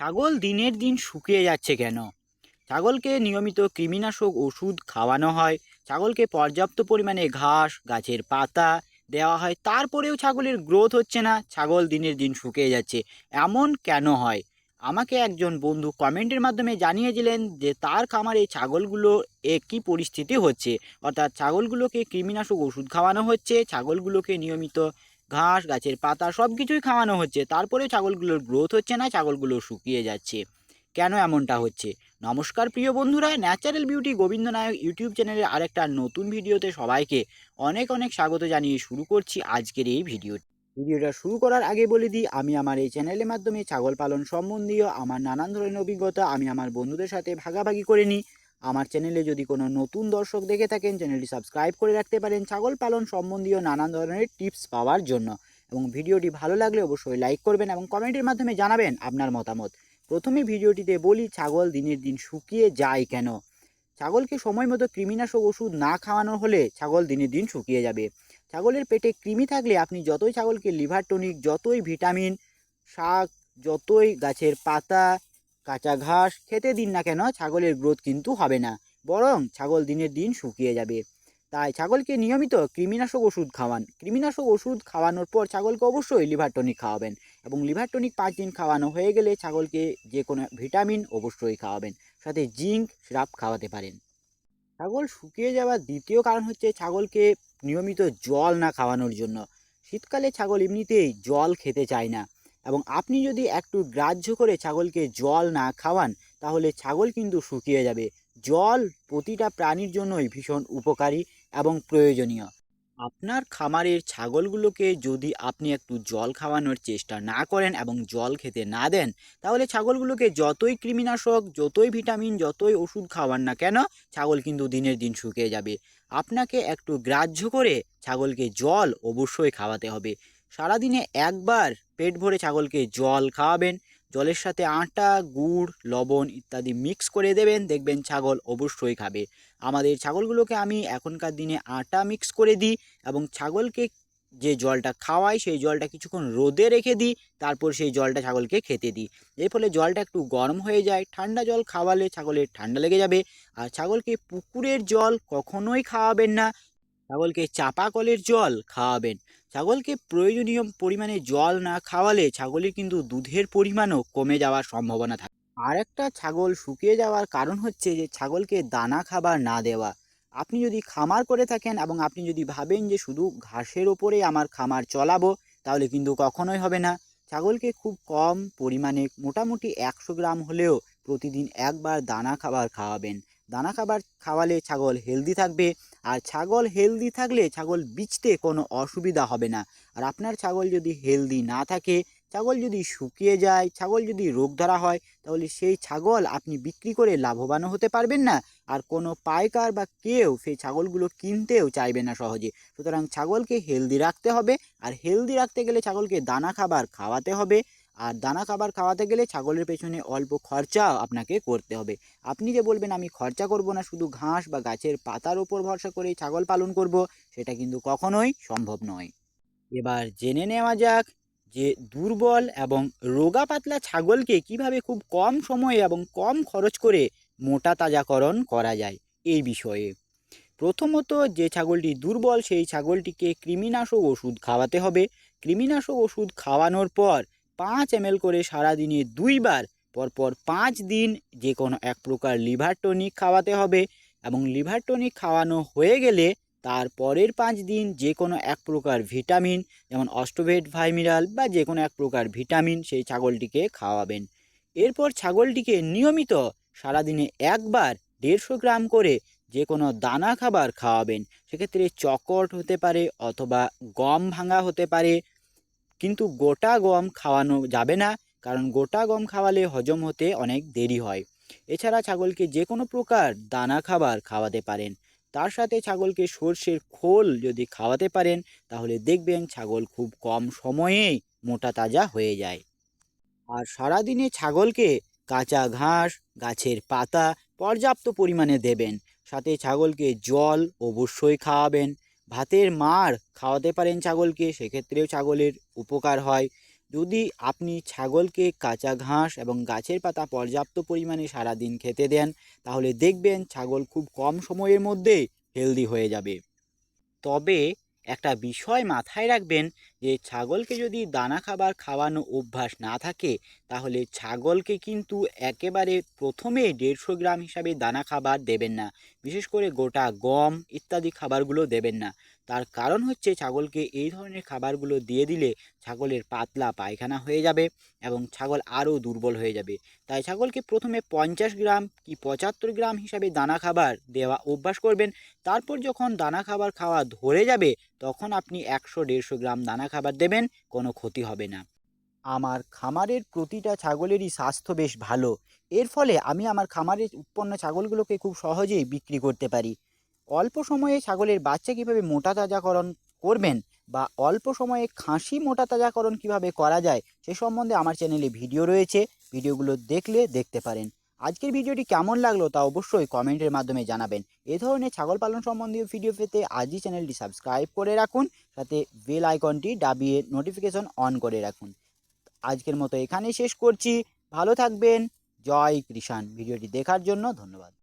ছাগল দিনের দিন শুকিয়ে যাচ্ছে কেন? ছাগলকে নিয়মিত কৃমিনাশক ওষুধ খাওয়ানো হয়। ছাগলকে পর্যাপ্ত পরিমাণে ঘাস, গাছের পাতা দেওয়া হয়। তারপরেও ছাগলের গ্রোথ হচ্ছে না। ছাগল দিনের দিন শুকিয়ে যাচ্ছে। এমন কেন হয়? আমাকে একজন বন্ধু কমেন্টের মাধ্যমে জানিয়েছিলেন যে, তার খামারে ছাগলগুলো একই পরিস্থিতি হচ্ছে। অর্থাৎ ছাগলগুলোকে কৃমিনাশক ওষুধ খাওয়ানো হচ্ছে। ছাগলগুলোকে নিয়মিত ঘাস, গাছের পাতা সব কিছুই খাওয়ানো হচ্ছে। তারপরেও ছাগলগুলোর গ্রোথ হচ্ছে না, ছাগলগুলো শুকিয়ে যাচ্ছে। কেন এমনটা হচ্ছে? নমস্কার প্রিয় বন্ধুরা natural beauty Gobinda Nayak YouTube চ্যানেলের আরেকটা নতুন ভিডিওতে সবাইকে অনেক অনেক স্বাগত জানিয়ে শুরু করছি আজকের এই ভিডিও। ভিডিওটা শুরু করার আগে বলে দিই, আমি আমার এই চ্যানেলের মাধ্যমে ছাগল পালন সম্বন্ধীয় আমার নানান ধরনের অভিজ্ঞতা আমি আমার বন্ধুদের সাথে ভাগাভাগি করে নিই। আমার চ্যানেলে যদি কোনো নতুন দর্শক দেখে থাকেন চ্যানেলটি সাবস্ক্রাইব করে রাখতে পারেন ছাগল পালন সম্বন্ধীয় নানান ধরনের টিপস পাওয়ার জন্য। এবং ভিডিওটি ভালো লাগলে অবশ্যই লাইক করবেন এবং কমেন্টের মাধ্যমে জানাবেন আপনার মতামত। প্রথমে ভিডিওটিতে বলি, ছাগল দিনের দিন শুকিয়ে যায় কেন? ছাগলকে সময় মতো কৃমিনাশক ওষুধ না খাওয়ানো হলে ছাগল দিনের দিন শুকিয়ে যাবে। ছাগলের পেটে কৃমি থাকলে আপনি যতই ছাগলকে লিভার টনিক, যতই ভিটামিন, শাক, যতই গাছের পাতা কাঁচা ঘাস খেতে দিন না কেন, ছাগলের গ্রোথ কিন্তু হবে না। বরং ছাগল দিনের দিন শুকিয়ে যাবে। তাই ছাগলকে নিয়মিত কৃমিনাশক ওষুধ খাওয়ান। কৃমিনাশক ওষুধ খাওয়ানোর পর ছাগলকে অবশ্যই লিভার টনিক খাওয়াবেন এবং লিভার টনিক পাঁচ দিন খাওয়ানো হয়ে গেলে ছাগলকে যে কোনো ভিটামিন অবশ্যই খাওয়াবেন। সাথে জিঙ্ক সিরাপ খাওয়াতে পারেন। ছাগল শুকিয়ে যাওয়ার দ্বিতীয় কারণ হচ্ছে ছাগলকে নিয়মিত জল না খাওয়ানোর জন্য। শীতকালে ছাগল এমনিতেই জল খেতে চায় না। এবং আপনি যদি একটু গ্রাহ্য করে ছাগলকে জল না খাওয়ান, তাহলে ছাগল কিন্তু শুকিয়ে যাবে। জল প্রতিটা প্রাণীর জন্যই ভীষণ উপকারী এবং প্রয়োজনীয়। আপনার খামারের ছাগলগুলোকে যদি আপনি একটু জল খাওয়ানোর চেষ্টা না করেন এবং জল খেতে না দেন, তাহলে ছাগলগুলোকে যতই কৃমিনাশক, যতই ভিটামিন, যতই ওষুধ খাওয়ান না কেন, ছাগল কিন্তু দিনের দিন শুকিয়ে যাবে। আপনাকে একটু গ্রাহ্য করে ছাগলকে জল অবশ্যই খাওয়াতে হবে। সারাদিনে একবার পেট ভরে ছাগলকে জল খাওয়াবেন, জলের সাথে আটা, গুড়, লবণ ইত্যাদি মিক্স করে দেবেন, দেখবেন ছাগল অবশ্যই খাবে। আমাদের ছাগলগুলোকে আমি এখনকার দিনে আটা মিক্স করে দিই এবং ছাগলকে যে জলটা খাওয়াই সেই জলটা কিছুক্ষণ রোদে রেখে দিই, তারপর সেই জলটা ছাগলকে খেতে দিই। এর ফলে জলটা একটু গরম হয়ে যায়, ঠান্ডা জল খাওয়ালে ছাগলের ঠান্ডা লেগে যাবে। আর ছাগলকে পুকুরের জল কখনোই খাওয়াবেন না ছাগলকে চাপা কলের জল খাওয়াবেন। ছাগলকে প্রয়োজনীয় পরিমাণে জল না খাওয়ালে ছাগলের কিন্তু দুধের পরিমাণও কমে যাওয়ার সম্ভাবনা থাকে। আর একটা ছাগল শুকিয়ে যাওয়ার কারণ হচ্ছে যে ছাগলকে দানা খাবার না দেওয়া। আপনি যদি খামার করে থাকেন এবং আপনি যদি ভাবেন যে শুধু ঘাসের ওপরে আমার খামার চলাবো, তাহলে কিন্তু কখনোই হবে না। ছাগলকে খুব কম পরিমাণে মোটামুটি একশো গ্রাম হলেও প্রতিদিন একবার দানা খাবার খাওয়াবেন। দানা খাবার খাওয়ালে ছাগল হেলদি থাকবে আর ছাগল হেলদি থাকলে ছাগল বিচতে কোনো অসুবিধা হবে না। আর আপনার ছাগল যদি হেলদি না থাকে, ছাগল যদি শুকিয়ে যায়, ছাগল যদি রোগ ধরা হয়, তাহলে সেই ছাগল আপনি বিক্রি করে লাভবানও হতে পারবেন না। আর কোনো পাইকার বা কেউ সেই ছাগলগুলো কিনতেও চাইবে না সহজে। সুতরাং ছাগলকে হেলদি রাখতে হবে। আর হেলদি রাখতে গেলে ছাগলকে দানা খাবার খাওয়াতে হবে। আর দানা খাবার খাওয়াতে গেলে ছাগলের পেছনে অল্প খরচা আপনাকে করতে হবে। আপনি যে বলবেন আমি খরচা করব না, শুধু ঘাস বা গাছের পাতার ওপর ভরসা করে ছাগল পালন করব, সেটা কিন্তু কখনোই সম্ভব নয়। এবার জেনে নেওয়া যাক যে দুর্বল এবং রোগা পাতলা ছাগলকে কীভাবে খুব কম সময়ে এবং কম খরচ করে মোটা তাজাকরণ করা যায় এই বিষয়ে। প্রথমত যে ছাগলটি দুর্বল, সেই ছাগলটিকে কৃমিনাশক ওষুধ খাওয়াতে হবে। কৃমিনাশক ওষুধ খাওয়ানোর পর পাঁচ এম করে সারাদিনে দুইবার, পরপর পাঁচ দিন যে কোনো এক প্রকার লিভার টনিক খাওয়াতে হবে এবং লিভার টনিক খাওয়ানো হয়ে গেলে তার পরের পাঁচ দিন যে কোনো এক প্রকার ভিটামিন যেমন অস্টোভেট ভাইমিরাল বা যে কোনো এক প্রকার ভিটামিন সেই ছাগলটিকে খাওয়াবেন। এরপর ছাগলটিকে নিয়মিত সারাদিনে একবার দেড়শো গ্রাম করে যে কোনো দানা খাবার খাওয়াবেন। সেক্ষেত্রে চকট হতে পারে অথবা গম ভাঙা হতে পারে কিন্তু গোটা গম খাওয়ানো যাবে না, কারণ গোটা গম খাওয়ালে হজম হতে অনেক দেরি হয়। এছাড়া ছাগলকে যে কোনো প্রকার দানা খাবার খাওয়াতে পারেন। তার সাথে ছাগলকে সর্ষের খোল যদি খাওয়াতে পারেন, তাহলে দেখবেন ছাগল খুব কম সময়েই মোটা তাজা হয়ে যায়। আর সারাদিনে ছাগলকে কাঁচা ঘাস, গাছের পাতা পর্যাপ্ত পরিমাণে দেবেন। সাথে ছাগলকে জল অবশ্যই খাওয়াবেন। ভাতের মার খাওয়াতে পারেন ছাগলকে, সেক্ষেত্রেও ছাগলের উপকার হয়। যদি আপনি ছাগলকে কাঁচা ঘাস এবং গাছের পাতা পর্যাপ্ত পরিমাণে সারাদিন খেতে দেন, তাহলে দেখবেন ছাগল খুব কম সময়ের মধ্যে হেলদি হয়ে যাবে। তবে একটা বিষয় মাথায় রাখবেন যে ছাগলকে যদি দানা খাবার খাওয়ানো অভ্যাস না থাকে, তাহলে ছাগলকে কিন্তু একেবারে প্রথমে দেড়শো গ্রাম হিসাবে দানা খাবার দেবেন না। বিশেষ করে গোটা গম ইত্যাদি খাবারগুলো দেবেন না। তার কারণ হচ্ছে ছাগলকে এই ধরনের খাবারগুলো দিয়ে দিলে ছাগলের পাতলা পায়খানা হয়ে যাবে এবং ছাগল আরও দুর্বল হয়ে যাবে। তাই ছাগলকে প্রথমে পঞ্চাশ গ্রাম কি পঁচাত্তর গ্রাম হিসাবে দানা খাবার দেওয়া অভ্যাস করবেন। তারপর যখন দানা খাবার খাওয়া ধরে যাবে, তখন আপনি একশো দেড়শো গ্রাম দানা খাবার দেবেন, কোনো ক্ষতি হবে না। আমার খামারের প্রতিটা ছাগলেরই স্বাস্থ্য বেশ ভালো। এর ফলে আমি আমার খামারের উৎপন্ন ছাগলগুলোকে খুব সহজেই বিক্রি করতে পারি। অল্প সময়ে ছাগলের বাচ্চা কীভাবে মোটা তাজাকরণ করবেন বা অল্প সময়ে খাসি মোটা তাজাকরণ কীভাবে করা যায়, সে সম্বন্ধে আমার চ্যানেলে ভিডিও রয়েছে। ভিডিওগুলো দেখলে দেখতে পারেন। আজকের ভিডিওটি কেমন লাগল তা অবশ্যই কমেন্টের মাধ্যমে জানাবেন। এ ধরনের ছাগল পালন সম্বন্ধীয় ভিডিও পেতে আজই চ্যানেলটি সাবস্ক্রাইব করে রাখুন, সাথে বেল আইকনটি ডাবিয়ে নোটিফিকেশন অন করে রাখুন। আজকের মতো এখানেই শেষ করছি। ভালো থাকবেন। জয় কৃষাণ। ভিডিওটি দেখার জন্য ধন্যবাদ।